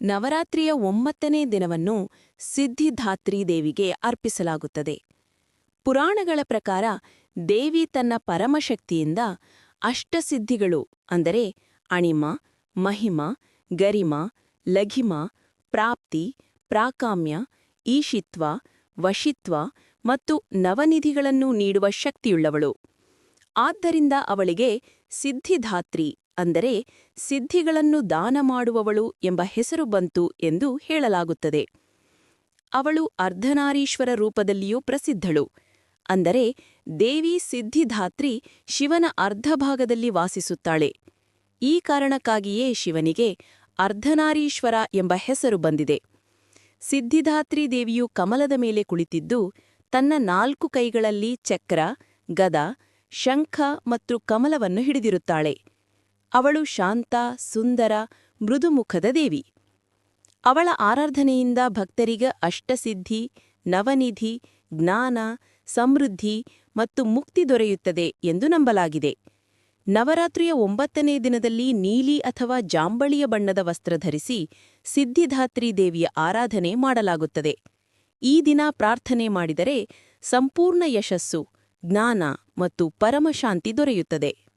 ನವರಾತ್ರಿಯ ಒಂಬತ್ತನೇ ದಿನವನ್ನು ಸಿದ್ಧಿಧಾತ್ರಿ ದೇವಿಗೆ ಅರ್ಪಿಸಲಾಗುತ್ತದೆ. ಪುರಾಣಗಳ ಪ್ರಕಾರ ದೇವಿ ತನ್ನ ಪರಮಶಕ್ತಿಯಿಂದ ಅಷ್ಟಸಿದ್ಧಿಗಳು ಅಂದರೆ ಅಣಿಮ, ಮಹಿಮ, ಗರಿಮ, ಲಘಿಮ, ಪ್ರಾಪ್ತಿ, ಪ್ರಾಕಾಮ್ಯ, ಈಶಿತ್ವ, ವಶಿತ್ವ ಮತ್ತು ನವನಿಧಿಗಳನ್ನು ನೀಡುವ ಶಕ್ತಿಯುಳ್ಳವಳು. ಆದ್ದರಿಂದ ಅವಳಿಗೆ ಸಿದ್ಧಿಧಾತ್ರಿ ಅಂದರೆ ಸಿದ್ಧಿಗಳನ್ನು ದಾನ ಮಾಡುವವಳು ಎಂಬ ಹೆಸರು ಬಂತು ಎಂದು ಹೇಳಲಾಗುತ್ತದೆ. ಅವಳು ಅರ್ಧನಾರೀಶ್ವರ ರೂಪದಲ್ಲಿಯೂ ಪ್ರಸಿದ್ಧಳು. ಅಂದರೆ ದೇವಿ ಸಿದ್ಧಿಧಾತ್ರಿ ಶಿವನ ಅರ್ಧಭಾಗದಲ್ಲಿ ವಾಸಿಸುತ್ತಾಳೆ. ಈ ಕಾರಣಕ್ಕಾಗಿಯೇ ಶಿವನಿಗೆ ಅರ್ಧನಾರೀಶ್ವರ ಎಂಬ ಹೆಸರು ಬಂದಿದೆ. ಸಿದ್ಧಿಧಾತ್ರಿ ದೇವಿಯು ಕಮಲದ ಮೇಲೆ ಕುಳಿತಿದ್ದು ತನ್ನ ನಾಲ್ಕು ಕೈಗಳಲ್ಲಿ ಚಕ್ರ, ಗದ, ಶಂಖ ಮತ್ತು ಕಮಲವನ್ನು ಹಿಡಿದಿರುತ್ತಾಳೆ. ಅವಳು ಶಾಂತ, ಸುಂದರ, ಮೃದುಮುಖದ ದೇವಿ. ಅವಳ ಆರಾಧನೆಯಿಂದ ಭಕ್ತರಿಗ ಅಷ್ಟಸಿದ್ಧಿ, ನವನಿಧಿ, ಜ್ಞಾನ, ಸಮೃದ್ಧಿ ಮತ್ತು ಮುಕ್ತಿ ದೊರೆಯುತ್ತದೆ ಎಂದು ನಂಬಲಾಗಿದೆ. ನವರಾತ್ರಿಯ ಒಂಬತ್ತನೇ ದಿನದಲ್ಲಿ ನೀಲಿ ಅಥವಾ ಜಾಂಬಳಿಯ ಬಣ್ಣದ ವಸ್ತ್ರ ಧರಿಸಿ ಸಿದ್ಧಿಧಾತ್ರಿ ದೇವಿಯ ಆರಾಧನೆ ಮಾಡಲಾಗುತ್ತದೆ. ಈ ದಿನ ಪ್ರಾರ್ಥನೆ ಮಾಡಿದರೆ ಸಂಪೂರ್ಣ ಯಶಸ್ಸು, ಜ್ಞಾನ ಮತ್ತು ಪರಮಶಾಂತಿ ದೊರೆಯುತ್ತದೆ.